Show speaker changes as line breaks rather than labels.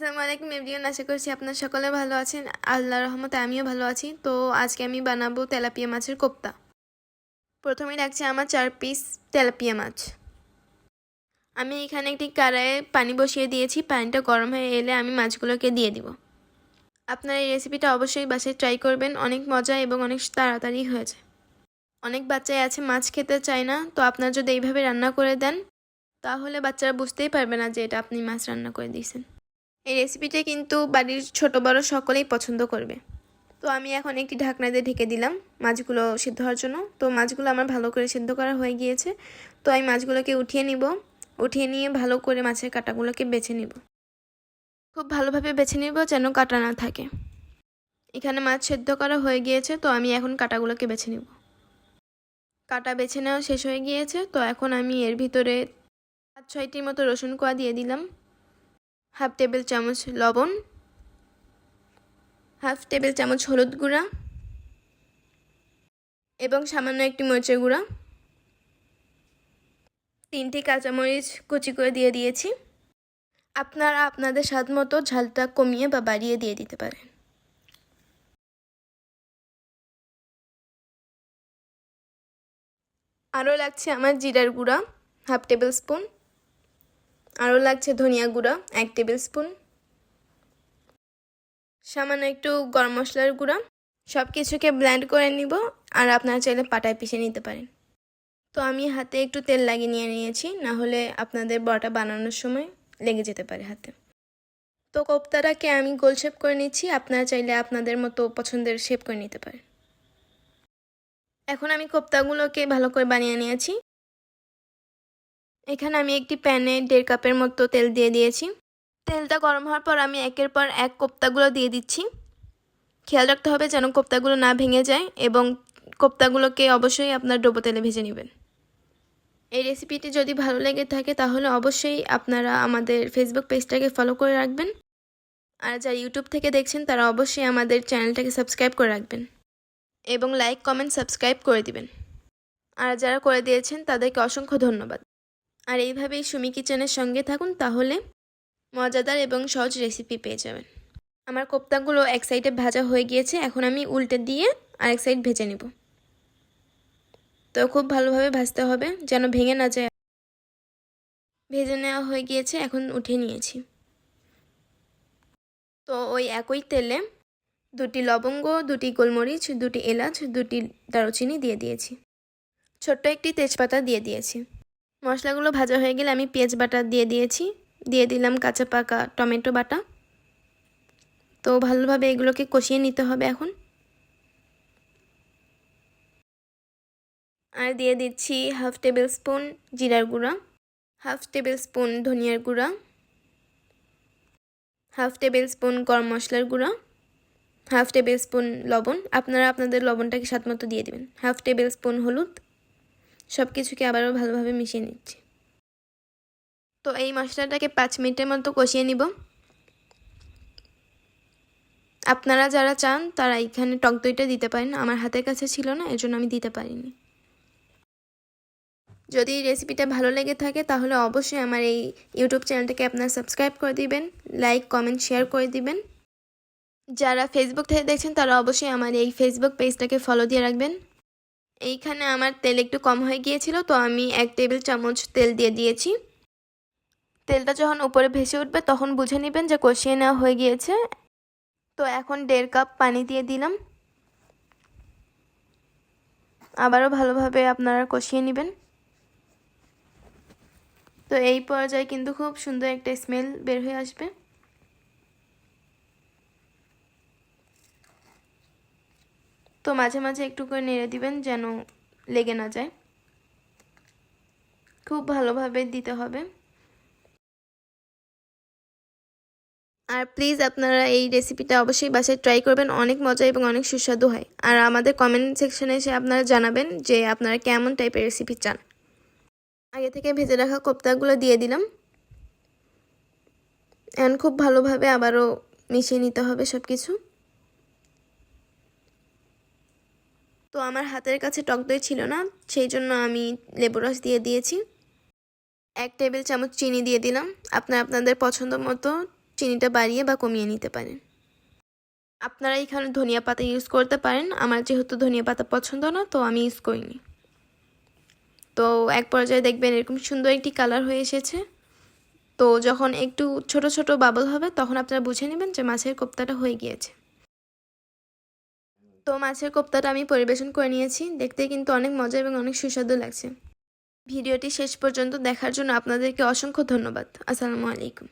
আসসালামু আলাইকুম, এভরিওয়ান। আশা করছি আপনার সকলে ভালো আছেন। আল্লাহ রহমতে আমিও ভালো আছি। তো আজকে আমি বানাবো তেলাপিয়া মাছের কোপ্তা। প্রথমেই রাখছি আমার চার পিস তেলাপিয়া মাছ। আমি এখানে একটি কড়াইয়ে পানি বসিয়ে দিয়েছি। পানিটা গরম হয়ে এলে আমি মাছগুলোকে দিয়ে দিব। আপনারা এই রেসিপিটা অবশ্যই বাসায় ট্রাই করবেন। অনেক মজা এবং অনেক তাড়াতাড়ি হয়েছে অনেক বাচ্চাই আছে, মাছ খেতে চায় না। তো আপনারা যদি এইভাবে রান্না করে দেন, তাহলে বাচ্চারা বুঝতেই পারবে না যে এটা আপনি মাছ রান্না করে দিয়েছেন। এই রেসিপিটা কিন্তু বাড়ির ছোট বড় সকলেই পছন্দ করবে। তো আমি এখন একটি ঢাকনা দিয়ে ঢেকে দিলাম মাছগুলো সিদ্ধ হওয়ার জন্য। তো মাছগুলো আমার ভালো করে সিদ্ধ করা হয়ে গিয়েছে। তো আমি মাছগুলোকে উঠিয়ে নিব। উঠিয়ে নিয়ে ভালো করে মাছের কাঁটাগুলোকে বেছে নিব। খুব ভালোভাবে বেছে নিব যেন কাটা না থাকে। এখানে মাছ সেদ্ধ করা হয়ে গিয়েছে। তো আমি এখন কাটাগুলোকে বেছে নিব। কাটা বেছে নেওয়া শেষ হয়ে গিয়েছে। তো এখন আমি এর ভিতরে পাঁচ ছয়টির মতো রসুন কোয়া দিয়ে দিলাম। হাফ টেবিল চামচ লবণ, হাফ টেবিল চামচ হলুদ গুঁড়া এবং সামান্য একটি মরিচের গুঁড়া। তিনটি কাঁচামরিচ কুচি করে দিয়ে দিয়েছি। আপনারা আপনাদের স্বাদ মতো ঝালটা কমিয়ে বা বাড়িয়ে দিয়ে দিতে পারেন। আরও লাগছে আমার জিরার গুঁড়া, হাফ টেবিল স্পুন। আরও লাগছে ধনিয়া গুঁড়া, এক টেবিল স্পুন। সামান্য একটু গরম মশলার গুঁড়া। সব কিছুকে ব্ল্যান্ড করে নিব আর আপনারা চাইলে পাটায় পিষে নিতে পারেন। তো আমি হাতে একটু তেল লাগিয়ে নিয়ে নিয়েছি, না হলে আপনাদের বড়াটা বানানোর সময় লেগে যেতে পারে হাতে। তো কোপ্তাটাকে আমি গোল শেপ করে নিচ্ছি, আপনারা চাইলে আপনাদের মতো পছন্দের শেপ করে নিতে পারেন। এখন আমি কোপ্তাগুলোকে ভালো করে বানিয়ে নিয়েছি। এখানে আমি একটি প্যানে দেড় কাপের মতো তেল দিয়ে দিয়েছি। তেলটা গরম হওয়ার পর আমি একের পর এক কোপ্তাগুলো দিয়ে দিচ্ছি। খেয়াল রাখতে হবে যেন কোপ্তাগুলো না ভেঙে যায় এবং কোপ্তাগুলোকে অবশ্যই আপনার ডোবো তেলে ভেজে নেবেন। এই রেসিপিটি যদি ভালো লেগে থাকে তাহলে অবশ্যই আপনারা আমাদের ফেসবুক পেজটাকে ফলো করে রাখবেন। আর যারা ইউটিউব থেকে দেখছেন তারা অবশ্যই আমাদের চ্যানেলটাকে সাবস্ক্রাইব করে রাখবেন এবং লাইক কমেন্ট সাবস্ক্রাইব করে দিবেন। আর যারা করে দিয়েছেন তাদেরকে অসংখ্য ধন্যবাদ। আর এইভাবেই সুমি কিচেনের সঙ্গে থাকুন, তাহলে মজাদার এবং সহজ রেসিপি পেয়ে যাবেন। আমার কোপ্তাগুলো এক সাইডে ভাজা হয়ে গিয়েছে, এখন আমি উল্টে দিয়ে আরেক সাইড ভেজে নেব। তো খুব ভালোভাবে ভাজতে হবে, যেন ভেঙে না যায়। ভেজে নেওয়া হয়ে গিয়েছে, এখন উঠে নিয়েছি। তো ওই একই তেলে দুটি লবঙ্গ, দুটি গোলমরিচ, দুটি এলাচ, দুটি দারুচিনি দিয়ে দিয়েছি। ছোট্ট একটি তেজপাতা দিয়ে দিয়েছি। মশলাগুলো ভাজা হয়ে গেলে আমি পেঁয়াজ বাটা দিয়ে দিয়েছি। দিয়ে দিলাম কাঁচা পাকা টমেটো বাটা। তো ভালোভাবে এগুলোকে কষিয়ে নিতে হবে এখন। আর দিয়ে দিচ্ছি হাফ টেবিল স্পুন জিরার গুঁড়া, হাফ টেবিল স্পুন ধনিয়ার গুঁড়া, হাফ টেবিল স্পুন গরম মশলার গুঁড়া, হাফ টেবিল স্পুন লবণ। আপনারা আপনাদের লবণটাকে স্বাদ মতো দিয়ে দেবেন। হাফ টেবিল স্পুন হলুদ সব কিছুকে আবারও ভালোভাবে মিশিয়ে নিচ্ছি। তো এই মশলাটাকে পাঁচ মিনিটের মতো কষিয়ে নিব। আপনারা যারা চান, তারা এখানে টক দইটা দিতে পারেন। আমার হাতের কাছে ছিল না এর জন্য আমি দিতে পারিনি। যদি রেসিপিটা ভালো লেগে থাকে, তাহলে অবশ্যই আমার এই ইউটিউব চ্যানেলটাকে আপনারা সাবস্ক্রাইব করে দিবেন, লাইক, কমেন্ট, শেয়ার করে দিবেন। যারা ফেসবুক থেকে দেখছেন, তারা অবশ্যই আমার এই ফেসবুক পেজটাকে ফলো দিয়ে রাখবেন। এইখানে আমার তেল একটু কম হয়ে গিয়েছিল, তো আমি এক টেবিল চামচ তেল দিয়ে দিয়েছি। তেলটা যখন উপরে ভেসে উঠবে, তখন বুঝে নেবেন যে কষিয়ে নেওয়া হয়ে গিয়েছে। তো এখন দেড় কাপ পানি দিয়ে দিলাম। আবারও ভালোভাবে আপনারা কষিয়ে নেবেন। তো এই পর্যায়ে কিন্তু খুব সুন্দর একটা স্মেল বের হয়ে আসবে। তো মাঝে মাঝে একটু করে নেড়ে দিবেন যেন লেগে না যায়। খুব ভালোভাবে দিতে হবে। আর প্লিজ আপনারা এই রেসিপিটা অবশ্যই বাসায় ট্রাই করবেন। অনেক মজা এবং অনেক সুস্বাদু হয়। আর আমাদের কমেন্ট সেকশনে এসে আপনারা জানাবেন যে আপনারা কেমন টাইপের রেসিপি চান। আগে থেকে ভেজে রাখা কোপ্তাগুলো দিয়ে দিলাম। এখন খুব ভালোভাবে আবারও মিশিয়ে নিতে হবে সব কিছু তো আমার হাতের কাছে টক দই ছিল না, সেই জন্য আমি লেবু রস দিয়ে দিয়েছি। এক টেবিল চামচ চিনি দিয়ে দিলাম। আপনার আপনাদের পছন্দ মতো চিনিটা বাড়িয়ে বা কমিয়ে নিতে পারেন। আপনারা এখানে ধনিয়া পাতা ইউজ করতে পারেন। আমার যেহেতু ধনিয়া পাতা পছন্দ না, তো আমি ইউজ করিনি। তো এক পর্যায়ে দেখবেন এরকম সুন্দর একটি কালার হয়ে এসেছে। তো যখন একটু ছোট ছোট বাবল হবে, তখন আপনারা বুঝে নেবেন যে মাছের কোপ্তাটা হয়ে গিয়েছে। তো মাছের কোপ্তাটা আমি পরিবেশন করে নিয়েছি। দেখতে কিন্তু অনেক মজা এবং অনেক সুস্বাদু লাগছে। ভিডিওটি শেষ পর্যন্ত দেখার জন্য আপনাদেরকে অসংখ্য ধন্যবাদ। আসসালামু আলাইকুম।